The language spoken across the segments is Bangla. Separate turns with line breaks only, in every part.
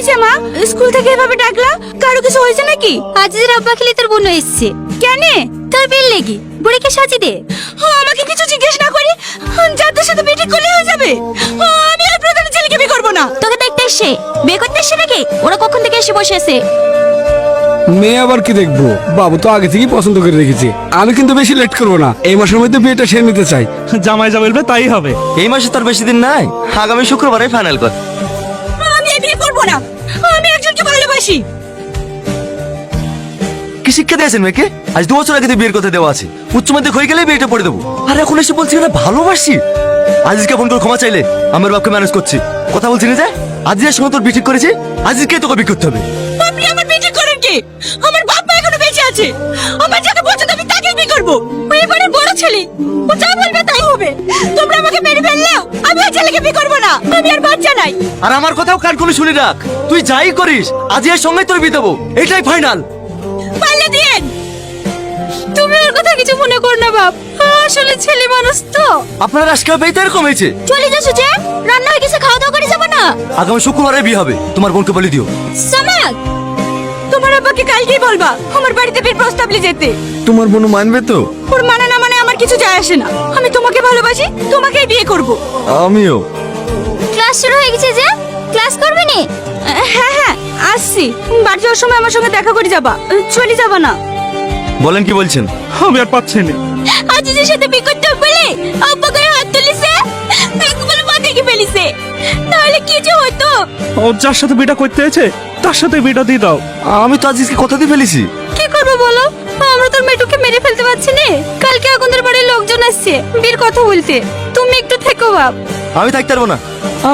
হয়েছে মা? স্কুল থেকে এভাবে ডাকলা? কারও কিছু হয়েছে নাকি?
আজিজের আব্বা খেলে তোর বোন এসছে।
কেন?
তোর বিল লেগি। বুড়িকে সাজি দে।
আমাকে কিছু জিজ্ঞেস না করি? যাদের সাথে বিয়ে ঠিক করলে হয়ে যাবে। আমি আর প্রধানের ছেলেকে বিয়ে করব না।
তোকে দেখতে এসে। বিয়ে করতে এসে নাকি? ওরা কখন থেকে এসে বসে আছে?
মেয়ে আবার কি দেখব? বাবু তো আগে থেকেই পছন্দ করে রেখেছে। আমি কিন্তু বেশি লেট করব না। এই মাসের মধ্যে বিয়েটা সেরে নিতে চাই।
জামাই যা বলবে তাই হবে।
এই মাসে তোর বেশি দিন নাই? আগামী শুক্রবারে ফাইনাল কর।
একজনকে
কি শিক্ষা দিয়েছেন মেয়েকে? আজ দু বছর আগে তো বিয়ের কথা দেওয়া আছে। উচ্চ মাধ্যমিক হয়ে গেলে বিয়েটা পড়ে দেবো। আর এখন এসে বলছি না ভালোবাসি। আজিজকে ফোন করে ক্ষমা চাইলে আমার বাপকে ম্যানেজ করছি। কথা বলছি না যে? আজিজের সঙ্গে তোর বিয়ে ঠিক করেছি? আজিজকে তোকে বিয়ে করতে হবে।
আপনি আমার বিয়ে ঠিক করেন কি? আমার বাপ মা এখনও বেঁচে আছে। আমার যাকে পছন্দ আমি তাকেই বিয়ে করব। এবারে বড় ছেলে। ও যা বলবে ছেলেকে বিয়ে করব না। আমি আর বাচ্চা নাই।
আর আমার কথাও কান করে শুনে রাখ। তুই যাই করিস আজিজের সঙ্গে তোর বিয়ে দেবো। এটাই ফাইনাল
পাল্লে দিয়েন তুমি ওর কথা কিছু মনে কর না বাপ। আসলে ছেলে মানুষ তো।
আপনার আজকে বেতন এরকম হয়েছে।
চলে যে রান্না হয়ে গেছে খাওয়া দাওয়া করে যাব না।
আগামী শুক্রবারে বিয়ে হবে। তোমার বোনকে বলে দিও।
সামাক
তোমার আব্বাকে কালকেই বলবা আমার বাড়িতে বিয়ের প্রস্তাব নিয়ে যেতে।
তোমার বোন মানবে তো?
কিছু যায় আসে না। আমি তোমাকে ভালোবাসি তোমাকেই বিয়ে করব।
আমিও।
ক্লাস শুরু হয়ে গেছে যে? ক্লাস করবি নি?
হ্যাঁ হ্যাঁ আসছি। বাড়ি যাওয়ার সময় আমার সঙ্গে দেখা করে যাবা। চলে যাবা না।
বলেন কি বলছেন?
আমি আর পাচ্ছি না।
আজিজের সাথে বিয়ে করতে বলে আব্বা হাত তুলিছে একবার মা দেখে ফেলিছে। তাহলে কি যে হতো?
ও যার সাথে বিয়েটা করতে হয়েছে তার সাথে বিয়েটা দিয়ে দাও।
আমি তো আজিজকে কথা দিয়ে ফেলেছি।
কি করব বলো? আমরা তোর আগুনের বাড়ির লোকজন আসছে। বীর কথা বলতে। তুমি একটু থেকো বাপ।
আমি থাকতে পারব না।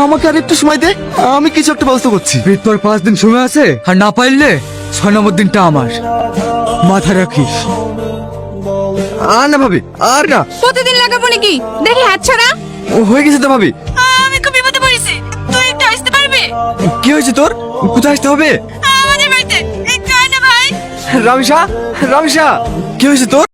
আমাকে আর একটু সময় দে। আমি কিছু একটা ব্যবস্থা করছি।
বিয়ের পর পাঁচ দিন সময় আছে? আর না পারলে ছয় নম্বর দিনটা আমার। মাথা রাখিস।
আর না ভাবি। আর না।
প্রতিদিন লাগাবো নাকি? দেখি হাত ছাড়া।
ও হয়ে গেছে তো ভাবি।
আমি খুব বিপদে পড়েছি। তুই একটু আসতে পারবে?
কি হয়েছে তোর? কোথায় আসতে হবে?
আমাদের বাড়িতে। একটু আয় না ভাই।
রামিসা রামিসা কি হয়েছে তোর?